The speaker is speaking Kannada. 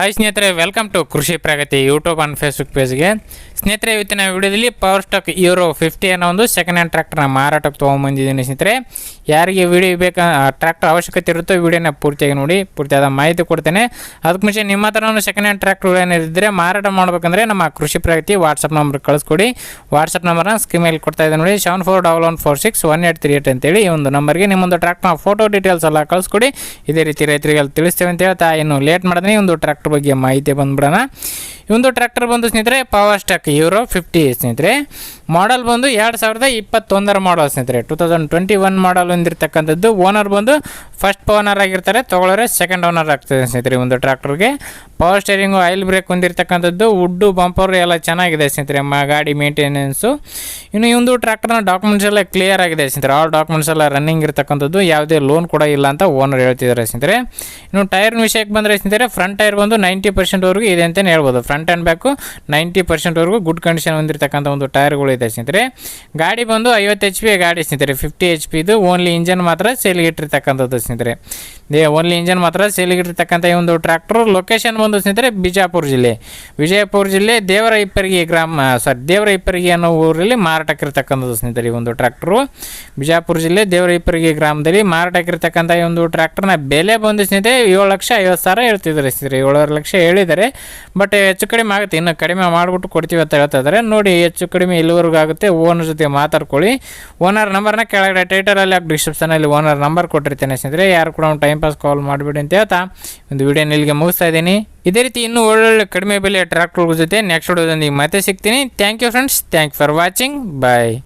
ಹಾಯ್ ಸ್ನೇಹಿತರೆ welcome to Krishi Pragati YouTube and Facebook ಪೇಜ್ಗೆ ಸ್ನೇಹಿತರೆ, ಇವತ್ತಿನ ವಿಡಿಯೋದಲ್ಲಿ ಪವರ್ ಸ್ಟಾಕ್ ಯೂರೋ ಫಿಫ್ಟಿ ಅನ್ನೋ ಒಂದು ಸೆಕೆಂಡ್ ಹ್ಯಾಂಡ್ ಟ್ರ್ಯಾಕ್ಟರ್ನ ಮಾರಾಟಕ್ಕೆ ತೊಗೊಂಬಂದಿದ್ದೀನಿ ಸ್ನೇಹಿತರೆ. ಯಾರಿಗೆ ವಿಡಿಯೋ ಬೇಕಾ ಟ್ರ್ಯಾಕ್ಟರ್ ಅವಶ್ಯಕತೆ ಇರುತ್ತೋ ವಿಡಿಯೋನ ಪೂರ್ತಿಯಾಗಿ ನೋಡಿ, ಪೂರ್ತಿಯಾದ ಮಾಹಿತಿ ಕೊಡ್ತೇನೆ. ಅದಕ್ಕೆ ಮುಂಚೆ ನಿಮ್ಮ ಹತ್ರ ಸೆಕೆಂಡ್ ಹ್ಯಾಂಡ್ ಟ್ರ್ಯಾಕ್ಟರ್ ಏನಿದ್ರೆ ಮಾರಾಟ ಮಾಡಬೇಕಂದ್ರೆ ನಮ್ಮ ಕೃಷಿ ಪ್ರಗತಿ ವಾಟ್ಸಪ್ ನಂಬರ್ ಕಳಿಸ್ಕೊಡಿ. ವಾಟ್ಸಪ್ ನಂಬರ್ನ ಸ್ಕ್ರೀನ್ ಮೇಲೆ ಕೊಡ್ತಾ ಇದ್ದೀನಿ ನೋಡಿ seven four double one four six one eight three eight ಅಂತೇಳಿ ಈ ಒಂದು ನಂಬರ್ಗೆ ನಿಮ್ಮೊಂದು ಟ್ರ್ಯಾಕ್ಟರ್ನ ಫೋಟೋ ಡೀಟೇಲ್ಸ್ ಎಲ್ಲ ಕಳಿಸ್ಕೊಡಿ. ಇದೇ ರೀತಿ ರೈತರಿಗೆ ತಿಳಿಸ್ತೇವೆ ಅಂತ ಹೇಳ್ತಾ ಇನ್ನು ಲೇಟ್ ಮಾಡಿದ್ರೆ ಒಂದು ಟ್ರ್ಯಾಕ್ಟರ್ ಬಗ್ಗೆ ಮಾಹಿತಿ ಬಂದ್ಬಿಡೋಣ. ಒಂದು ಟ್ರ್ಯಾಕ್ಟರ್ ಬಂದು ಸ್ನೇಹಿತರೆ ಪವರ್ ಸ್ಟಾಕ್ ಯೂರೋ ಫಿಫ್ಟಿ ಸ್ನೇಹಿತರೆ. ಮಾಡಲ್ ಬಂದು ಎರಡು ಸಾವಿರದ ಇಪ್ಪತ್ತೊಂದರ ಮಾಡಲ್ ಸ್ನೇಹಿತರೆ. Two thousand twenty one model ಹೊಂದಿರತಕ್ಕಂಥದ್ದು. Owner ಬಂದು ಫಸ್ಟ್ ಓನರ್ ಆಗಿರ್ತಾರೆ ತೊಗೊಳೋರೆ ಸೆಕೆಂಡ್ ಓನರ್ ಆಗ್ತದೆ ಸ್ನೇಹಿತರೆ ಒಂದು ಟ್ರ್ಯಾಕ್ಟರ್ಗೆ. ಪವರ್ ಸ್ಟೇರಿಂಗು ಆಯಿಲ್ ಬ್ರೇಕ್ ಹೊಂದಿರತಕ್ಕಂಥದ್ದು ವುಡ್ಡು ಬಂಪರ್ ಎಲ್ಲ ಚೆನ್ನಾಗಿದೆ ಸ್ನೇಹಿತರೆ, ಮ, ಗಾಡಿ ಮೇಂಟೆನೆನ್ಸು ಇನ್ನು ಇವೊಂದು ಟ್ರ್ಯಾಕ್ಟರ್ನ ಡಾಕ್ಯುಮೆಂಟ್ಸ್ ಎಲ್ಲ ಕ್ಲಿಯರ್ ಆಗಿದೆ ಸ್ನೇಹಿತರೆ. ಆಲ್ ಡಾಕ್ಯುಮೆಂಟ್ಸ್ ಎಲ್ಲ ರನ್ನಿಂಗ್ ಇರತಕ್ಕಂಥದ್ದು. ಯಾವುದೇ ಲೋನ್ ಕೂಡ ಇಲ್ಲ ಅಂತ ಓನರ್ ಹೇಳ್ತಿದ್ದಾರೆ ಸ್ನೇಹಿತರೆ. ಇನ್ನು ಟೈರ್ನ ವಿಷಯಕ್ಕೆ ಬಂದರೆ ಸ್ನೇಹಿತರೆ ಫ್ರಂಟ್ ಟೈರ್ ಬಂದು ನೈಂಟಿ ಪರ್ಸೆಂಟ್ವರೆಗೂ ಇದೆ ಅಂತಲೇ ಹೇಳ್ಬೋದು. ಫ್ರಂಟ್ ಆ್ಯಂಡ್ ಬ್ಯಾಕು ನೈಂಟಿ ಪರ್ಸೆಂಟ್ವರೆಗೂ ಗುಡ್ ಕಂಡೀಷನ್ ಹೊಂದಿರತಕ್ಕಂಥ ಒಂದು ಟೈರ್ಗಳು ಇದೆ ಸ್ನೇಹಿತರೆ. ಗಾಡಿ ಬಂದು ಐವತ್ತು ಎಚ್ ಪಿ ಗಾಡಿ ಸ್ನೇಹಿತರೆ ಫಿಫ್ಟಿ ಎಚ್ ಪಿದು ಓನ್ಲಿ ಇಂಜನ್ ಮಾತ್ರ ಸೇಲಿಗೆ ಇಟ್ಟಿರ್ತಕ್ಕಂಥದ್ದು ಸ್ನೇಹಿತರೆ. ದೇ ಓನ್ಲಿ ಇಂಜನ್ ಮಾತ್ರ ಸೇಲಿಗೆ ಇಟ್ಟಿರ್ತಕ್ಕಂಥ ಈ ಒಂದು ಟ್ರ್ಯಾಕ್ಟರ್ ಲೊಕೇಶನ್ ಬಂದು ಸ್ನೇಹಿತರೆ ಬಿಜಾಪುರ ಜಿಲ್ಲೆ. ವಿಜಯಪುರ ಜಿಲ್ಲೆ ದೇವರ ಇಪ್ಪರಿಗೆ ಗ್ರಾಮ ಸಾರಿ ದೇವರ ಇಪ್ಪರಿಗೆ ಅನ್ನೋ ಊರಲ್ಲಿ ಮಾರಾಟಕ್ಕಿರ್ತಕ್ಕಂಥದ್ದು ಸ್ನೇಹಿತರೆ ಈ ಒಂದು ಟ್ರ್ಯಾಕ್ಟ್ರು ಬಿಜಾಪುರ ಜಿಲ್ಲೆ ದೇವರ ಇಪ್ಪರಿಗೆ ಗ್ರಾಮದಲ್ಲಿ ಮಾರಾಟಕ್ಕಿರ್ತಕ್ಕಂಥ ಈ ಒಂದು ಟ್ರ್ಯಾಕ್ಟರ್ನ ಬೆಲೆ ಬಂದು ಸ್ನೇಹಿತರೆ ಏಳು ಲಕ್ಷ ಐವತ್ತು ಸಾವಿರ ಹೇಳ್ತಿದ್ದಾರೆ ಸ್ನೇಹಿತರೆ, ಏಳುವರೆ ಲಕ್ಷ ಹೇಳಿದ್ದಾರೆ. ಬಟ್ ಹೆಚ್ಚು ಕಡಿಮೆ ಆಗುತ್ತೆ, ಇನ್ನು ಕಡಿಮೆ ಮಾಡಿಬಿಟ್ಟು ಕೊಡ್ತೀವಿ ಅಂತ ಹೇಳ್ತಾ ಇದ್ದಾರೆ. ನೋಡಿ, ಹೆಚ್ಚು ಕಡಿಮೆ ಇಲ್ಲಿವರೆಗೂ ಆಗುತ್ತೆ. ಓನರ್ ಜೊತೆ ಮಾತಾಡ್ಕೊಳ್ಳಿ. ಓನರ್ ನಂಬರ್ನ ಕೆಳಗಡೆ ಟೈಟಲಲ್ಲಿ ಹಾಕಿ ಡಿಸ್ಕ್ರಿಪ್ಷನಲ್ಲಿ ಓನರ್ ನಂಬರ್ ಕೊಟ್ಟಿರ್ತೇನೆ ಸ್ನೇಹಿತರೆ. ಯಾರು ಕೂಡ ಒಂದು ಟೈಮ್ ಪಾಸ್ ಕಾಲ್ ಮಾಡಿಬಿಡಿ ಅಂತ ಹೇಳ್ತಾ ಒಂದು ವಿಡಿಯೋನ ಇಲ್ಲಿಗೆ ಮುಗಿಸ್ತಾ ಇದ್ದೀನಿ. ಇದೇ ರೀತಿ ಇನ್ನೂ ಒಳ್ಳೊಳ್ಳೆ ಕಡಿಮೆ ಬೆಲೆ ಟ್ರ್ಯಾಕ್ಟರ್ಗಳ ಜೊತೆ ನೆಕ್ಸ್ಟ್ ವಿಡಿಯೋದೊಂದಿಗೆ ಮತ್ತೆ ಸಿಗ್ತೀನಿ. Thank you friends thank for watching bye